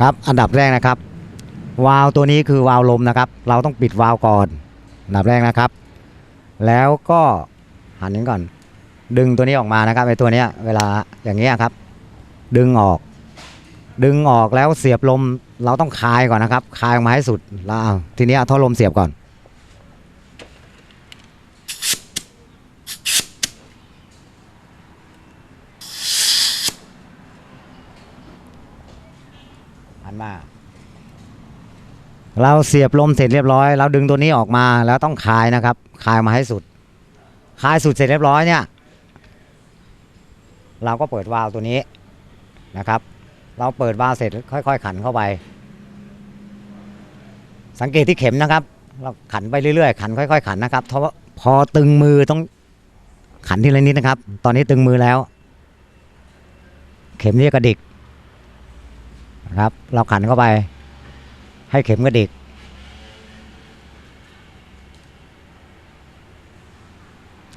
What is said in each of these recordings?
ครับอันดับแรกนะครับ วาล์วตัวนี้คือวาล์วลมนะครับ เราต้องปิดวาล์วก่อนอันดับแรกนะครับ แล้วก็หันนี้ก่อน ดึงตัวนี้ออกมานะครับไอตัวเนี้ยเวลาอย่างเงี้ยครับ ดึงออก ดึงออกแล้วเสียบลมเราต้องคายก่อนนะครับ คายออกมาให้สุดแล้วทีนี้เอาท่อลมเสียบก่อน มาเราเสียบลมเสร็จเรียบร้อย เราดึงตัวนี้ออกมาแล้วต้องคายนะครับ คายมาให้สุด คายสุดเสร็จเรียบร้อยเนี่ย เราก็เปิดวาล์วตัวนี้นะครับ เราเปิดวาล์วเสร็จค่อย ๆ ขันเข้าไป สังเกตที่เข็มนะครับ เราขันไปเรื่อยๆ ขันค่อย ๆ ขันนะครับเพราะพอตึงมือต้องขันทีละนิดนะครับ ตอนนี้ตึงมือแล้ว เข็มนี่กระดิก ครับ เราขันเข้าไปให้เข็มกระดิก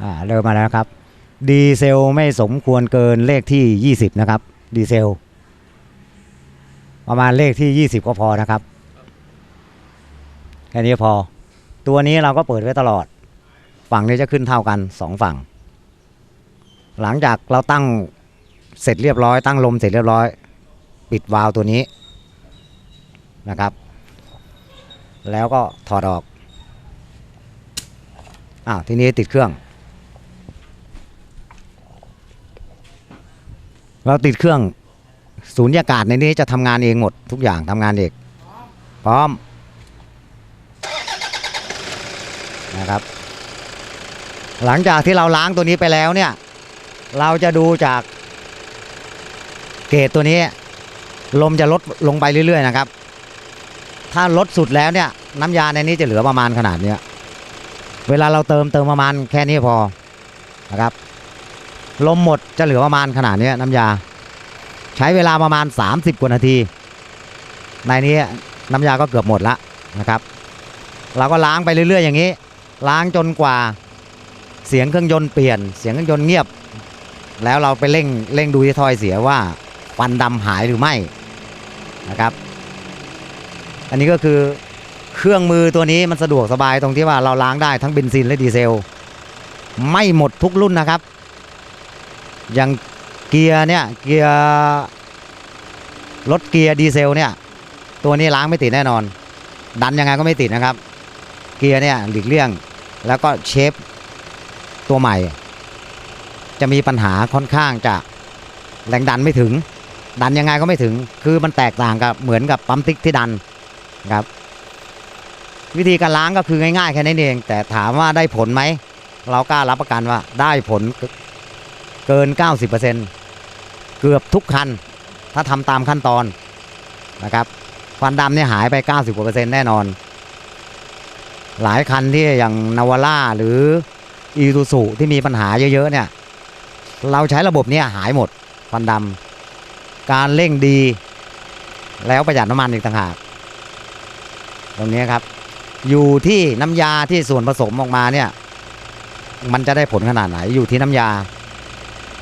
อ่าเริ่มมาแล้วครับ ดีเซลไม่สมควรเกินเลขที่ 20 นะครับ ดีเซล ประมาณเลขที่ 20 ก็พอนะครับ แค่นี้พอ ตัวนี้เราก็เปิดไว้ตลอด ฝั่งนี้จะขึ้นเท่ากันสองฝั่ง หลังจากเราตั้งเสร็จเรียบร้อย ตั้งลมเสร็จเรียบร้อย ปิดวาล์วตัวนี้นะครับ แล้วก็ถอดออกอ้าวทีนี้ติดเครื่อง เราติดเครื่องศูนยากาศในนี้จะทำงานเองหมดทุกอย่างทำงานเองพร้อมนะครับ หลังจากที่เราล้างตัวนี้ไปแล้วเนี่ย เราจะดูจากเกรดตัวนี้ ลมจะลดลงไปเรื่อยๆนะครับ ถ้าลดสุดแล้วเนี่ยน้ำยาในนี้จะเหลือประมาณขนาดเนี้ยเวลาเราเติมเติมประมาณแค่นี้พอนะครับ ลมหมดจะเหลือประมาณขนาดเนี้ยน้ำยา ใช้เวลาประมาณ 30 กว่านาที ในนี้น้ำยาก็เกือบหมดละนะครับ เราก็ล้างไปเรื่อยๆ อย่างนี้ ล้างจนกว่าเสียงเครื่องยนต์เปลี่ยน เสียงเครื่องยนต์เงียบ แล้วเราไปเร่งเร่งดูที่ถอยเสียว่าควันดำหายหรือไม่ นะครับ อันนี้ก็คือเครื่องมือตัวนี้มันสะดวกสบายตรงที่ว่าเราล้างได้ทั้งเบนซินและดีเซล ไม่หมดทุกรุ่นนะครับ อย่างเกียร์เนี่ยเกียร์รถเกียร์ดีเซลเนี่ยตัวนี้ล้างไม่ติดแน่นอน ดันยังไงก็ไม่ติดนะครับ เกียร์เนี่ยหลีกเลี่ยงแล้วก็เชฟตัวใหม่ จะมีปัญหาค่อนข้างจะแรงดันไม่ถึง ดันยังไงก็ไม่ถึง คือมันแตกต่างกับเหมือนกับปั๊มติ๊กที่ดันครับ วิธีการล้างก็คือง่ายๆแค่นั้นเอง แต่ถามว่าได้ผลไหม เรากล้ารับประกันว่าได้ผลเกิน 90%เกือบทุกคัน ถ้าทำตามขั้นตอนนะครับควันดำเนี่ยหายไป 90กว่าเปอร์เซ็นต์แน่นอน หลายคันที่อย่างนาวาร่าหรืออีซูซูที่มีปัญหาเยอะๆเนี่ย เราใช้ระบบเนี้หายหมดควันดำ การเร่งดี แล้วประหยัดน้ำมันอีกต่างหาก ตรงนี้ครับ อยู่ที่น้ำยาที่ส่วนผสมออกมาเนี่ย มันจะได้ผลขนาดไหน อยู่ที่น้ำยา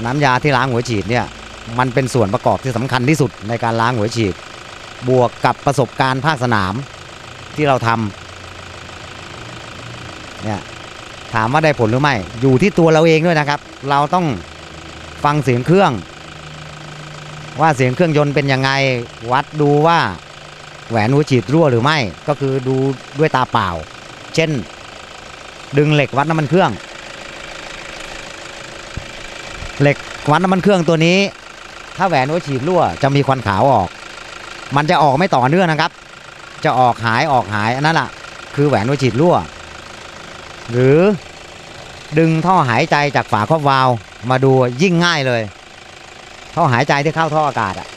น้ำยาที่ล้างหัวฉีดเนี่ย มันเป็นส่วนประกอบที่สำคัญที่สุดในการล้างหัวฉีด บวกกับประสบการณ์ภาคสนามที่เราทำเนี่ยถามว่าได้ผลหรือไม่ อยู่ที่ตัวเราเองด้วยนะครับ เราต้องฟังเสียงเครื่อง ว่าเสียงเครื่องยนต์เป็นยังไงวัดดูว่าแหวนหัวฉีดรั่วหรือไม่ก็คือดูด้วยตาเปล่า เช่น ดึงเหล็กวัดน้ำมันเครื่อง เหล็กวัดน้ำมันเครื่องตัวนี้ ถ้าแหวนหัวฉีดรั่วจะมีควันขาวออก มันจะออกไม่ต่อเนื่องนะครับ จะออกหายออกหายอันนั้นแหละคือแหวนหัวฉีดรั่ว หรือดึงท่อหายใจจากฝาครอบวาล์วมาดูยิ่งง่ายเลย ท่อหายใจที่เข้าท่ออากาศอะ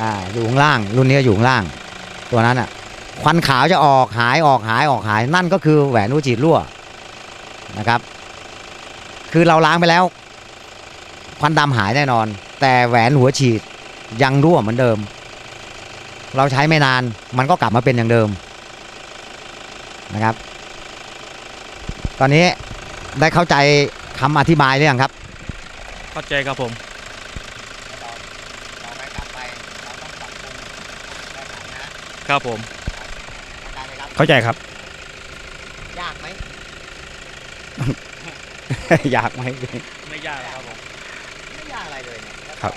อ่าอยู่ข้างล่าง รุ่นนี้อยู่ข้างล่าง ตัวนั้นอะควันขาวจะออกหายออกหายออกหายนั่นก็คือแหวนหัวฉีดรั่วนะครับ คือเราล้างไปแล้ว ควันดำหายแน่นอน แต่แหวนหัวฉีดยังรั่วเหมือนเดิม เราใช้ไม่นานมันก็กลับมาเป็นอย่างเดิมนะครับ ตอนนี้ได้เข้าใจคำอธิบายหรือยังครับ เข้าใจครับผม ต่อไปกลับไปเราต้องปรับปรุง ครับผมเข้าใจไหมครับ เข้าใจครับ ยากไหมอยากไหม ไม่ยากครับผม ไม่ยากอะไรเลยเนี่ยแล้วก็ครับ